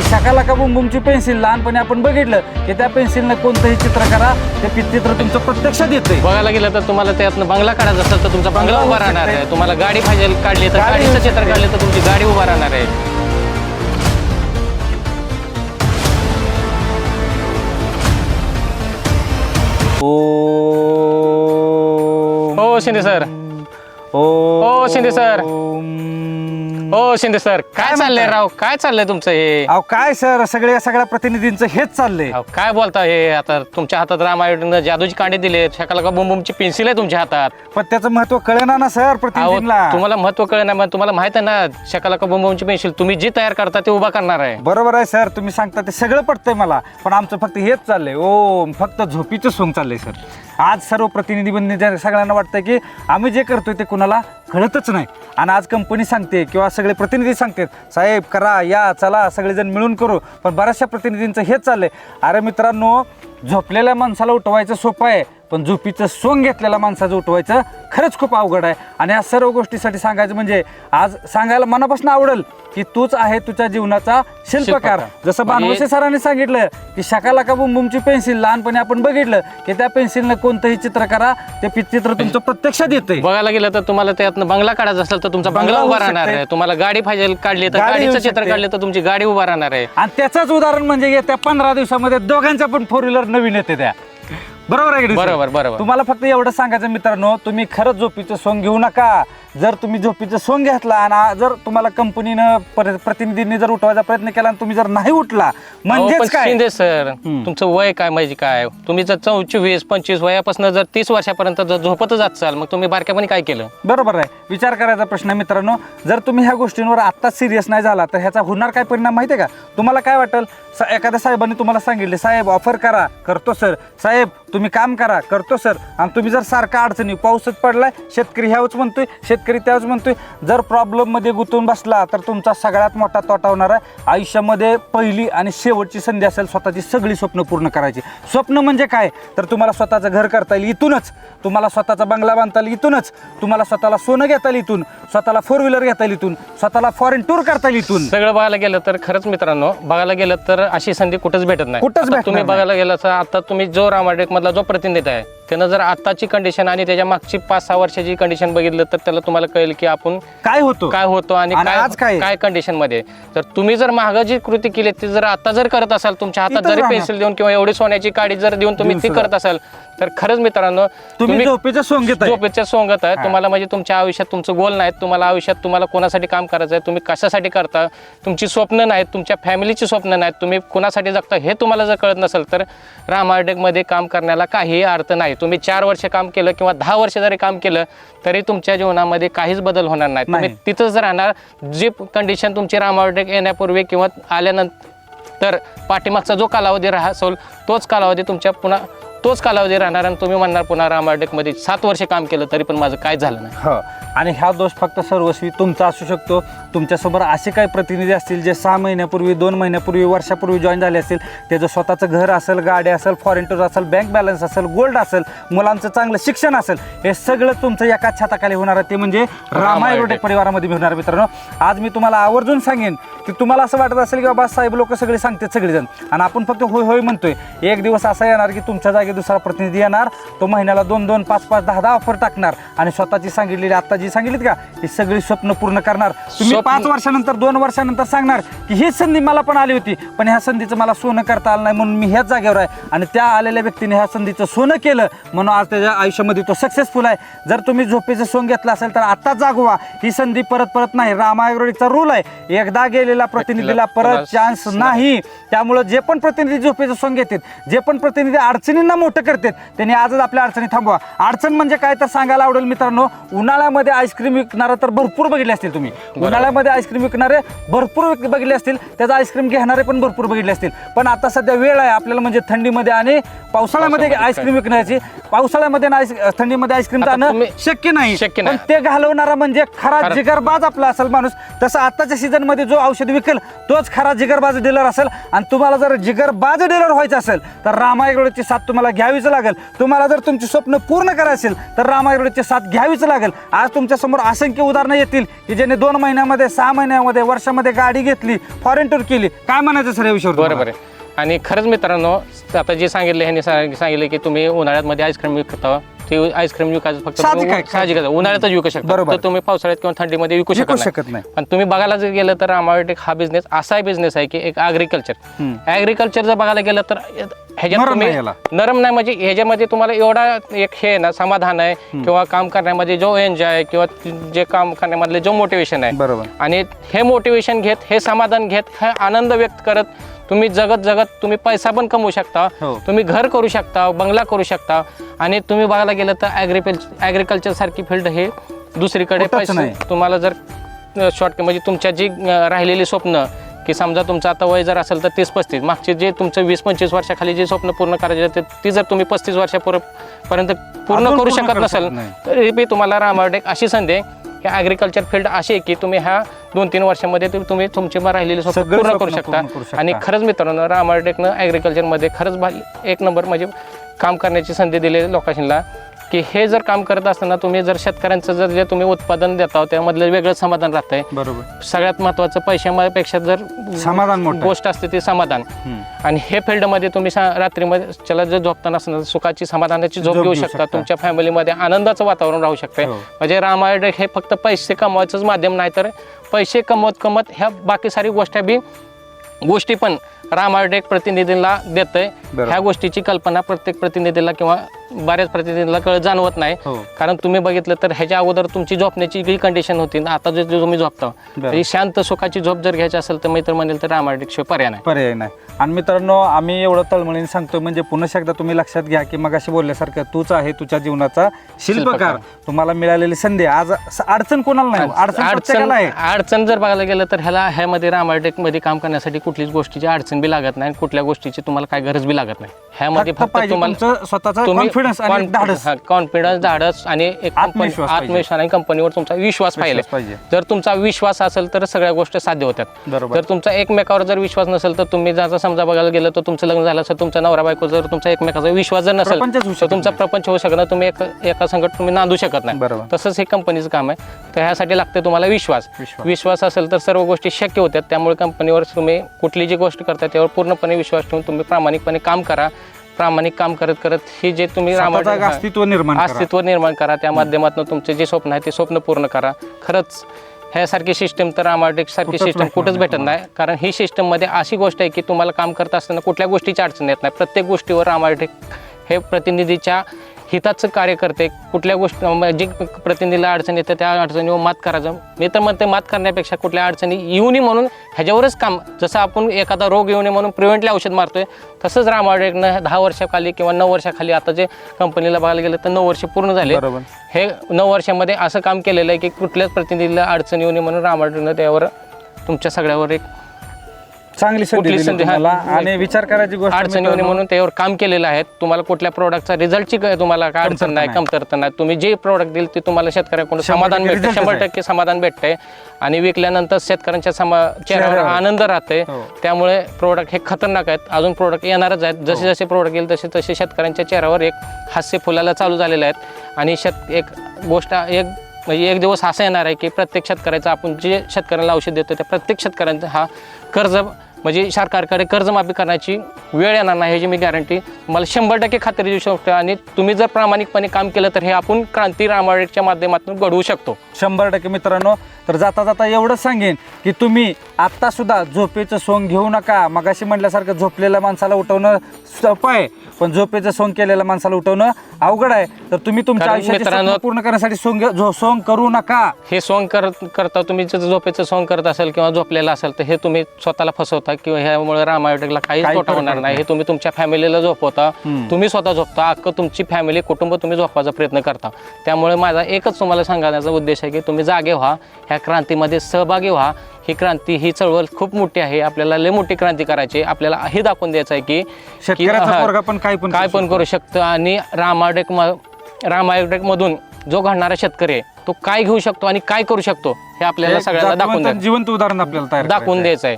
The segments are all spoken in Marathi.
की शकाला का बुमबुमची पेन्सिल लहानपणी आपण बघितलं की त्या पेन्सिलनं कोणतंही चित्र करा ते पि- चित्र तुमचं प्रत्यक्षात येतंय. बघायला गेलं तर तुम्हाला त्यातनं बंगला काढायचा असेल तर तुमचा बंगला उभा राहणार. आहे. तुम्हाला गाडी पाहिजे काढली तर गाडी गाडीचं होऊ चित्र शकते. काढलं तर तुमची गाडी उभा राहणार आहे. ओ हो शिंदे सर. ओ हो, शिंदे सर. हो शिंदे सर. काय चाललंय? राव? काय चाललंय तुमचं हे? अहो काय सर? सगळ्या सगळ्या प्रतिनिधींचं हेच चाललंय. अहो, काय बोलता हे? आता तुमच्या हातात रामायण जादूची कांडे दिले शकाला का बुमबुमची पेन्सिल आहे तुमच्या हातात? पण त्याचं महत्त्व कळेना ना सर अहो प्रतिनिधींना. तुम्हाला महत्त्व नाही मग तुम्हाला माहीत आहे ना शकाला का बुमबुमची पेन्सिल तुम्ही जी तयार करता ते उभा करणार आहे. बरोबर आहे सर. तुम्ही सांगता ते सगळं पटतंय मला. पण आमचं फक्त हेच चाललंय. ओ फक्त झोपीचं सोंग चाललंय सर. आज सर्व प्रतिनिधी बनणे ज्या- सगळ्यांना वाटतंय की आम्ही जे करतोय ते कुणाला कळतच नाही. आणि आज कंपनी सांगते किंवा सगळे प्रतिनिधी सांगतात साहेब करा या चला सगळेजण मिळून करू. पण बऱ्याचशा प्रतिनिधींचं हेच आहे अरे मित्रांनो झोपलेल्या माणसाला उठवायचं सोपं आहे. पण झोपीचं सोंग घेतलेल्या माणसाचं उठवायचं खरंच खूप अवघड आहे आणि या सर्व गोष्टीसाठी सांगायचं म्हणजे आज सांगायला मनापासून आवडेल की तूच आहे तुझ्या जीवनाचा शिल्पकार. जसं भानवसे सरांनी सांगितलं की शकाला का बुमबुमची पेन्सिल लहानपणी आपण बघितलं की त्या पेन्सिलनं कोणतंही चित्र करा ते चित्र तुमचं प्रत्यक्षात येतंय बघायला गेलं तर तुम्हाला त्यातनं बंगला काढायचा असेल तर तुमचा बंगला उभा राहणार. आहे तुम्हाला गाडी पाहिजे काढली तर गाडी गाडीचं चित्र. काढलं तर तुमची गाडी उभा राहणार आहे आणि त्याचंच उदाहरण म्हणजे येत्या पंधरा दिवसामध्ये दोघांच्या पण फोर व्हीलर नवीन येते त्या बरोबर आहे की नाही, सर? बरोबर, बरोबर. तुम्हाला फक्त एवढं सांगायचं मित्रांनो तुम्ही खरंच झोपीचं सोंग घेऊ नका. जर तुम्ही झोपीचं सोंग घेतला आणि आ- जर तुम्हाला कंपनीनं पर- प्रतिनिधींनी जर उठवायचा प्रयत्न केला आणि तुम्ही जर नाही उठला अहो, पण म्हणजेच काय? शिंदे सर हम्म. तुमचं वय काय म्हणजे काय? तुम्ही जर चौवीस पंचवीस वयापासून जर तीस वर्षापर्यंत जर झोपतच असाल मग तुम्ही बारक्यापणी काय केलं? बरोबर आहे. विचार करायचा प्रश्न आहे मित्रांनो. जर तुम्ही ह्या गोष्टींवर आत्ताच सिरियस नाही झाला तर ह्याचा होणार काय परिणाम माहिती आहे का? तुम्हाला काय वाटेल? स- एखाद्या साहेबांनी तुम्हाला सांगितले साहेब ऑफर करा. करतो सर साहेब तुम्ही काम करा करतो सर. आणि तुम्ही जर सारखा अडचणी पाऊसच पडलाय शेतकरी ह्याच म्हणतोय शेतकरी त्याच म्हणतोय. जर प्रॉब्लेममध्ये गुंतून बसला तर तुमचा सगळ्यात मोठा तोटा होणार आहे. आयुष्यामध्ये पहिली आणि शेवटची संधी असेल स्वतःची सगळी स्वप्न पूर्ण करायची. स्वप्न म्हणजे काय? तर तुम्हाला स्वतःचं घर करता येईल इथूनच. तुम्हाला स्वतःचा बंगला बांधता येईल इथूनच. तुम्हाला स्वतःला सोनं घेता येईल इथून. स्वतःला फोर व्हीलर घेता येईल इथून. स्वतःला फॉरेन टूर करता येईल इथून. सगळं बघायला गेलं तर खरंच मित्रांनो बघायला गेलं तर अशी संधी कुठंच भेटत नाही. कुठंच भेटणार तुम्ही नाही. बघायला गेलं तर आता तुम्ही जो रामाडेक मधला जो प्रतिनिधी आहे. त्यानं जर आताची कंडिशन आणि त्याच्या मागची पाच सहा वर्षाची कंडिशन बघितलं तर त्याला तुम्हाला कळेल की आपण काय होतो काय होतो आणि आणि आज काय? काय काय कंडिशनमध्ये तर तुम्ही जर महाग जी कृती केली ती जर आता जर करत असाल तुमच्या हातात इथंच जरी राहणार. पेन्सिल देऊन किंवा एवढी सोन्याची काडी जर देऊन तुम्ही ती. करत असाल तर खरंच मित्रांनो तुम्ही झोपेचं सोंग झोपेच्या सोंगत आहे. तुम्हाला म्हणजे तुमच्या आयुष्यात तुमचं गोल नाही तुम्हाला आयुष्यात तुम्हाला कोणासाठी काम करायचं आहे तुम्ही कशासाठी करता तुमची स्वप्न नाहीत तुमच्या फॅमिलीची स्वप्न नाहीत तुम्ही कोणासाठी जगता हे तुम्हाला जर कळत नसेल तर रामायटेकमध्ये काम करण्याला काही अर्थ नाही तुम्ही चार वर्ष काम केलं किंवा दहा वर्ष जरी काम केलं तरी तुमच्या जीवनामध्ये काहीच बदल होणार नाही. तुम्ही. तिथंच राहणार जी कंडिशन तुमची रामायटेक येण्यापूर्वी किंवा आल्यानंतर पाठीमागचा जो कालावधी राहा असेल तोच कालावधी तुमच्या पुन्हा तोच कालावधी राहणार आणि तुम्ही म्हणणार पुन्हा रामायटेकमध्ये सात वर्ष काम केलं तरी पण माझं काय झालं नाही. हो. आणि ह्या दोष फक्त सर्वस्वी तुमचा असू शकतो तुमच्यासमोर असे काही प्रतिनिधी असतील जे सहा महिन्यापूर्वी दोन महिन्यापूर्वी वर्षापूर्वी जॉईन झाले असतील त्याचं स्वतःचं घर असेल गाडी असेल फॉरेन टूर असेल बँक बॅलन्स असेल गोल्ड असेल मुलांचं चांगलं शिक्षण असेल हे सगळं तुमचं एकाच छताखाली होणार आहे. ते म्हणजे रामायरोटेक परिवारामध्ये मिळणार मित्रांनो. आज मी तुम्हाला आवर्जून सांगेन की तुम्हाला असं वाटत असेल की बाबा साहेब लोक सगळे सांगतात सगळेजण. आणि आपण फक्त होय होय म्हणतोय. एक दिवस असा येणार की तुमच्या जागी दुसरा प्रतिनिधी येणार तो महिन्याला दोन दोन पाच पाच दहा दहा ऑफर टाकणार. आणि स्वतःची सांगितलेली आता जी सांगितलीत का? ही सगळी स्वप्न पूर्ण करणार. तुम्ही पाच वर्षानंतर दोन वर्षानंतर सांगणार की हीच संधी मला पण आली होती पण ह्या संधीचं मला सोनं करता आलं नाही म्हणून मी ह्याच जागेवर आहे. आणि त्या आलेल्या व्यक्तीने ह्या संधीचं सोनं केलं म्हणून आज त्याच्या आयुष्यामध्ये तो सक्सेसफुल आहे. जर तुम्ही झोपेचं सोंग घेतलं असेल तर आत्ताच जागवा. ही संधी परत परत नाही. रामायग्रोडिकचा रूल आहे. एकदा गेलेला प्रतिनिधीला परत चान्स नाही. त्यामुळं जे पण प्रतिनिधी झोपेचं सोंग घेतात जे पण प्रतिनिधी अडचणींना मोठं करतात त्यांनी आजच आपल्या अडचणी थांबवा. अडचण म्हणजे काय तर सांगायला आवडेल मित्रांनो. उन्हाळ्यामध्ये आईस्क्रीम विकणारा तर भरपूर बघितले असतील तुम्ही. उन्हाळ्यामध्ये आईस्क्रीम विकणारे भरपूर विक- बघितले असतील. त्याचा आईस्क्रीम घेणारे पण भरपूर बघितले असतील. पण आता सध्या वेळ आहे आपल्याला म्हणजे थंडीमध्ये आणि पावसाळ्यामध्ये आईस्क्रीम विकण्याची. पावसाळ्यामध्ये आणि आईस- थंडीमध्ये आईस्क्रीम जाणं तुम्ही- शक्य नाही. शक्य पण नाही. ते घालवणारा म्हणजे खरा खरा- जिगरबाज आपला असेल माणूस. तसं आताच्या सीझनमध्ये जो औषध विकेल तोच खरा जिगरबाज डीलर असेल. आणि तुम्हाला जर जिगरबाज डीलर व्हायचं असेल तर रामायगडची साथ तुम्हाला घ्यावीच लागेल. तुम्हाला जर तुमची स्वप्न पूर्ण करायची असेल तर रामायगडची साथ घ्यावीच लागेल. आज तुमच्यासमोर असंख्य उदाहरणं येतील की ज्याने दोन महिन्यामध्ये महिन्यामध्ये सहा महिन्यामध्ये वर्षामध्ये गाडी घेतली फॉरेन टूर केली. काय म्हणायचं सर या विषयावर बरोबर आहे आणि खरंच मित्रांनो आता जे सांगितलं ह्यांनी सांग- सांगितलं की तुम्ही उन्हाळ्यामध्ये आईस्क्रीम विकता ते आईस्क्रीम विकायचं फक्त साहजिक तुम्ही आहे. साहजिक आहे. उन्हाळ्यातच विकू शकता बरोबर. तुम्ही पावसाळ्यात किंवा थंडीमध्ये विकू विकू शकत नाही. पण तुम्ही बघायला जर गेलं तर रामायटेक हा बिझनेस असा बिझनेस आहे की एक ॲग्रिकल्चर हम्म. ॲग्रिकल्चर जर बघायला गेलं तर ह्याच्यात नरम तुम्ही नाही याला. नरम नाही म्हणजे ह्याच्यामध्ये तुम्हाला एवढा एक हे आहे ना समाधान आहे किंवा काम करण्यामध्ये जो एन्जॉय आहे किंवा जे काम करण्यामधले जो मोटिवेशन आहे बरोबर आणि हे मोटिवेशन घेत हे समाधान घेत हे आनंद व्यक्त करत तुम्ही जगत जगत तुम्ही पैसा पण कमवू शकता हो. तुम्ही घर करू शकता बंगला करू शकता आणि तुम्ही बघायला गेलं तर ॲग्रिकल ॲग्रिकल्चर सारखी फील्ड हे दुसरीकडे कुठंच पैसे नाही. तुम्हाला जर शॉर्ट म्हणजे तुमच्या जी अं, राहिलेली स्वप्न की समजा तुमचं आता वय जर असेल तर तीस पस्तीस मागचे जे तुमचं वीस पंचवीस वर्षाखाली जे स्वप्न पूर्ण करायचे ते ती जर तुम्ही पस्तीस वर्षापर्यंत पूर्ण अजून करू पूर्ण शकत करू नसेल शकत नाही. तरी बी तुम्हाला रामाडेक अशी संधी आहे की ॲग्रिकल्चर फील्ड अशी आहे की तुम्ही ह्या दोन तीन वर्षामध्ये तुम्ही तुमची राहिलेली स्वप्न पूर्ण करू शकता. आणि खरंच मित्रांनो रामाडेकनं ॲग्रिकल्चरमध्ये खरंच एक नंबर म्हणजे काम करण्याची संधी दिली लोकांना की हे जर काम करत असताना तुम्ही जर शेतकऱ्यांचं जर जे तुम्ही उत्पादन देता त्यामधलं वेगळं समाधान राहतंय बरोबर सगळ्यात महत्त्वाचं पैशापेक्षा जर समाधान. गोष्ट असते ते समाधान. आणि हे फील्डमध्ये तुम्ही रात्रीमध्ये चला जर झोपताना असणार सुखाची समाधानाची झोप घेऊ शकता. तुमच्या फॅमिलीमध्ये आनंदाचं वातावरण राहू शकते हो. म्हणजे रामायण हे फक्त पैसे कमवायचंच माध्यम नाही तर पैसे कमवत कमवत ह्या बाकी सारी गोष्टी बी गोष्टी पण रामायण एक प्रतिनिधीला देतंय. ह्या गोष्टीची कल्पना प्रत्येक प्रतिनिधीला किंवा बऱ्याच प्रतिनिधीला कळ जाणवत नाही. हो. कारण तुम्ही बघितलं तर ह्याच्या अगोदर तुमची झोपण्याची जी कंडिशन होती ना आता जे जे तुम्ही झोपता म्हणजे शांत सुखाची झोप जर घ्यायची असेल तर मी तर म्हणेल तर रामायण शिवाय पर्याय नाही. पर्याय नाही. आणि मित्रांनो आम्ही एवढं तळमळीने सांगतोय म्हणजे पुन्हा एकदा तुम्ही लक्षात घ्या की मग अशी बोलल्यासारखं तूच आहे तुझ्या जीवनाचा शिल्पकार. तुम्हाला मिळालेली संधी. आज अडचण कोणाला नाही अडचण अडचण अडचण जर बघायला गेलं तर ह्याला ह्यामध्ये रामायटेकमध्ये काम करण्यासाठी कुठलीच गोष्टीची अडचण बी लागत नाही कुठल्या गोष्टीची तुम्हाला काय गरज बी लागत नाही ह्यामध्ये फक्त पाहिजे तुम्हाला तुमचं स्वतःचा कॉन्फिडन्स आणि एक धाडस कॉन्फिडन्स धाडस आणि एक कंपनी- आत्मविश्वास पाहिजे. आत्मविश्वास आणि कंपनीवर तुमचा विश्वास पाहिजे विश्वास पाहिजे. जर तुमचा विश्वास असेल तर सगळ्या गोष्टी साध्य होतात बरोबर. जर तुमचा एकमेकावर जर विश्वास नसेल तर तुम्ही जर समजा बघायला गेलं तर तुमचं लग्न झालं असेल तुमचा नवरा बायको जर तुमचा एकमेकाचा विश्वास जर नसेल प्रपंचच होऊ तर शकत तुमचा नाही. प्रपंच होऊ शकत नाही तुम्ही एक एका संकट तुम्ही नांदू शकत नाही बरोबर. तसंच हे कंपनीचं काम आहे तर ह्यासाठी लागते तुम्हाला विश्वास विश्वास. विश्वास असेल तर सर्व गोष्टी शक्य होतात त्यामुळे कंपनीवर तुम्ही कुठली जी गोष्ट करता त्यावर पूर्णपणे विश्वास ठेवून तुम्ही प्रामाणिकपणे काम करा. प्रामाणिक काम करत करत ही जे तुम्ही रामायण- स्वतःचं एक अस्तित्व निर्माण करा. अस्तित्व निर्माण करा. त्या माध्यमातून तुमचे जे स्वप्न आहे ते स्वप्न पूर्ण करा. खरंच ह्यासारखी सिस्टम तर रामायटिक सारखी कुठंच सिस्टम कुठंच भेटत. नाही. कारण ही सिस्टममध्ये अशी गोष्ट आहे की तुम्हाला काम करत असताना कुठल्या गोष्टीची अडचण येत नाही. प्रत्येक गोष्टीवर रामायटिक हे प्रतिनिधीच्या हिताचं कार्य करते. कुठल्या गोष्टी म्हणजे जी प्रतिनिधीला अडचण येते त्या अडचणीवर मात करायचं. मी तर म्हणते मात करण्यापेक्षा कुठल्या अडचणी येऊ नये म्हणून ह्याच्यावरच काम जसं आपण एखादा रोग येऊ नये म्हणून प्रिव्हेंटली औषध मारतोय तसंच रामायणनं दहा वर्षाखाली किंवा नऊ वर्षाखाली आता जे कंपनीला बघायला गेलं तर नऊ वर्ष पूर्ण झाले बरोबर. हे नऊ वर्षामध्ये असं काम केलेलं आहे की कुठल्याच प्रतिनिधीला अडचण येऊ नये म्हणून रामायणनं त्यावर तुमच्या सगळ्यावर एक चांगली संधी कुठली दिली संधी? हा. तुम्हाला आणि विचार करायची गोष्ट अडचण येऊ नये मित्रांनो, म्हणून त्यावर काम केलेलं आहे तुम्हाला कुठल्या प्रोडक्टचा रिझल्टची तुम्हाला काय अडचण नाही. कमतरता नाही तुम्ही जे प्रोडक्ट दिल ते तुम्हाला शेतकऱ्याकडून शंभर समाधान टक्के भेटतं result शंभर आहे. टक्के समाधान भेटतंय आणि विकल्यानंतर शेतकऱ्यांच्या समा चेहऱ्यावर चेहऱ्यावर. आनंद राहते हो. त्यामुळे प्रोडक्ट हे खतरनाक आहेत अजून प्रोडक्ट येणारच आहेत जसे जसे प्रोडक्ट येईल तसे तसे शेतकऱ्यांच्या चेहऱ्यावर एक हास्य फुलाला चालू झालेले आहेत आणि शेत एक गोष्ट एक म्हणजे एक दिवस असा येणार आहे की प्रत्येक शेतकऱ्याचं आपण जे शेतकऱ्याला औषध देतो त्या प्रत्येक शेतकऱ्यांचा हा कर्ज म्हणजे सरकारकडे कर्जमाफी करण्याची वेळ येणार नाही ह्याची मी गॅरंटी मला शंभर टक्के खात्री देऊ शकतो आणि तुम्ही जर प्रामाणिकपणे काम केलं तर हे आपण क्रांती रामायणच्या माध्यमातून घडवू शकतो. शंभर टक्के मित्रांनो तर जाता जाता एवढंच सांगेन की तुम्ही आत्तासुद्धा झोपेचं सोंग घेऊ नका. मगाशी म्हटल्यासारखं झोपलेल्या माणसाला उठवणं सोपं आहे पण झोपेचं सोंग केलेल्या माणसाला उठवणं अवघड आहे. तर तुम्ही तुमच्या कारण आयुष्याचे मित्रांनो- स्वप्न पूर्ण करण्यासाठी सोंग झो- सोंग करू नका. हे सॉंग करत करता तुम्ही जर झोपेचं सॉंग करत असाल किंवा झोपलेलं असेल तर हे तुम्ही स्वतःला फसवता किंवा ह्यामुळे रामायणला काही काही तोटा फरक होणार पडत नाही. नाही. हे तुम्ही तुमच्या फॅमिलीला झोपवता. हम्म. तुम्ही स्वतः झोपता. अख्खं तुमची फॅमिली कुटुंब तुम्ही झोपायचा प्रयत्न करता. त्यामुळे माझा एकच तुम्हाला सांगण्याचा उद्देश आहे की तुम्ही जागे व्हा ह्या क्रांतीमध्ये सहभागी व्हा. ही क्रांती ही चळवळ खूप मोठी आहे आपल्याला लय मोठी क्रांती करायची. आपल्याला हे दाखवून द्यायचं आहे की की शेतकऱ्याचा पोरगा पण काय पण काय करू पण करू शकतं आणि रामाडेक रामायडेकमधून जो घडणारा शेतकरी आहे तो काय घेऊ शकतो आणि काय करू शकतो हे आपल्याला सगळ्यांना दाखवून द्यायचं जिवंत उदाहरण आपल्याला तयार दाखवून. द्यायचं आहे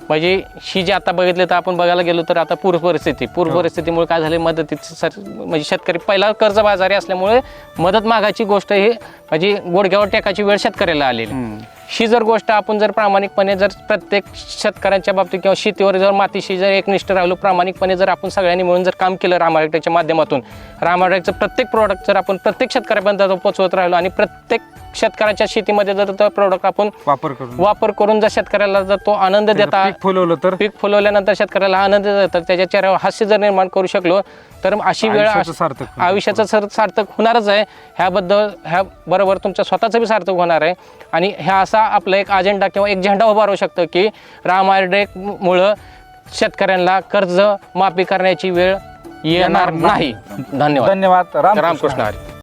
म्हणजे ही जी आता बघितली तर आपण बघायला गेलो तर आता पूर परिस्थिती पूर हो. परिस्थितीमुळे काय झाले मदतीत सर म्हणजे शेतकरी पहिला कर्जबाजारी असल्यामुळे मदत मागायची गोष्ट ही म्हणजे गोडग्यावर टेकाची वेळ शेतकऱ्याला आलेली हम्म. ही जर गोष्ट आपण जर प्रामाणिकपणे जर प्रत्येक शेतकऱ्यांच्या बाबतीत किंवा शेतीवर जर मातीशी जर एकनिष्ठ राहिलो प्रामाणिकपणे जर आपण सगळ्यांनी मिळून जर काम केलं रामायटेकच्या माध्यमातून रामायटेकचं प्रत्येक प्रोडक्ट जर आपण प्रत्येक शेतकऱ्यापर्यंत पोहोचवत राहिलो आणि प्रत्येक शेतकऱ्याच्या शेतीमध्ये जर तो प्रोडक्ट आपण वापर करून. वापर करून जर शेतकऱ्याला जर तो आनंद देता पीक फुलवलं तर? पीक फुलवल्यानंतर शेतकऱ्याला आनंद देतात त्याच्या चेहऱ्यावर हास्य जर निर्माण करू शकलो तर अशी वेळ सार्थक. आयुष्याचं सर सार्थक होणारच आहे. ह्याबद्दल ह्या बरोबर तुमच्या स्वतःचं बी सार्थक होणार आहे. आणि ह्या असा आपला एक अजेंडा किंवा एक झेंडा उभा राहू शकतं की राम मुळं शेतकऱ्यांना कर्ज माफी करण्याची वेळ येणार नाही. धन्यवाद. धन्यवाद. राम रामकृष्ण हरी.